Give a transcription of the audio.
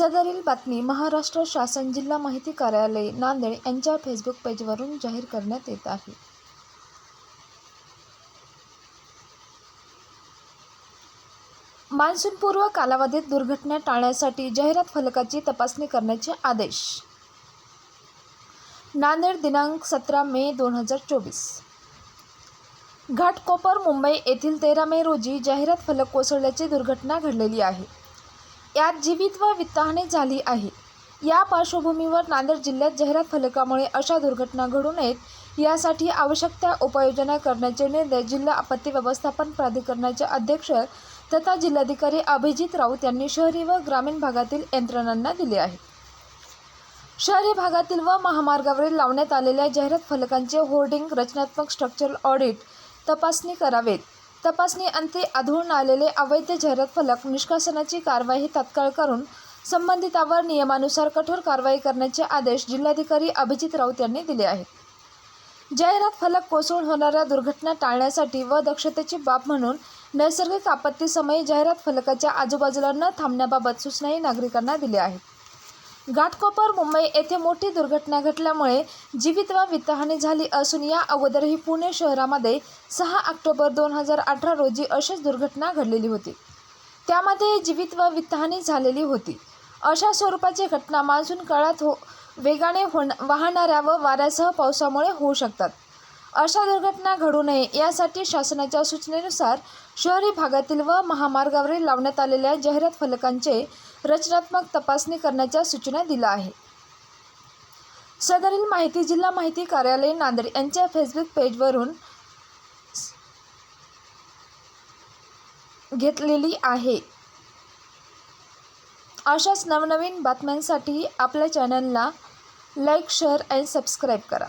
सदरील बातमी महाराष्ट्र शासन जिल्हा माहिती कार्यालय नांदेड यांच्या फेसबुक पेजवरून जाहीर करण्यात येत आहे. मान्सूनपूर्व कालावधीत दुर्घटना टाळण्यासाठी जाहिरात फलकाची तपासणी करण्याचे आदेश. नांदेड दिनांक सतरा मे दोन हजार चोवीस. घाटकोपर मुंबई येथील तेरा मे रोजी जाहिरात फलक कोसळल्याची दुर्घटना घडलेली आहे. यात जीवित व वित्तहानी झाली आहे. या पार्श्वभूमीवर नांदेड जिल्ह्यात जाहिरात फलकामुळे अशा दुर्घटना घडू नयेत यासाठी आवश्यक त्या उपाययोजना करण्याचे निर्देश जिल्हा आपत्ती व्यवस्थापन प्राधिकरणाचे अध्यक्ष तथा जिल्हाधिकारी अभिजित राऊत यांनी शहरी व ग्रामीण भागातील यंत्रणांना दिले आहे. शहरी भागातील व महामार्गावरील लावण्यात आलेल्या जाहिरात फलकांचे होर्डिंग रचनात्मक स्ट्रक्चरल ऑडिट तपासणी करावेत. तपासणी अंती आढळून आलेले अवैध जाहिरात फलक निष्कासनाची कारवाई तात्काळ करून संबंधितावर नियमानुसार कठोर कारवाई करण्याचे आदेश जिल्हाधिकारी अभिजित राऊत यांनी दिले आहेत. जाहिरात फलक कोसळून होणाऱ्या दुर्घटना टाळण्यासाठी व दक्षतेची बाब म्हणून नैसर्गिक आपत्तीसमयी जाहिरात फलकाच्या आजूबाजूला न थांबण्याबाबत सूचनाही नागरिकांना दिल्या आहेत. घाटकोपर मुंबई येथे मोठी दुर्घटना घडल्यामुळे जीवित व वित्तहानी झाली असून या अगोदरही पुणे शहरामध्ये सहा ऑक्टोबर दोन हजार अठरा रोजी अशीच दुर्घटना घडलेली होती. त्यामध्ये जीवित व वित्तहानी झालेली होती. अशा स्वरूपाची घटना मान्सून काळात हो वेगाने होण वाहणाऱ्या व वाऱ्यासह पावसामुळे होऊ शकतात. अशा दुर्घटना घडू नये यासाठी शासनाच्या सूचनेनुसार शहरी भागातील व महामार्गावरील लावण्यात आलेल्या जाहिरात फलकांचे रचनात्मक तपासणी करण्याच्या सूचना दिल्या आहे सदरील माहिती जिल्हा माहिती कार्यालय नांदेड यांच्या फेसबुक पेजवरून घेतलेली आहे. अशाच नवनवीन बातम्यांसाठी आपल्या चॅनलला लाईक शेअर अँड सबस्क्राईब करा.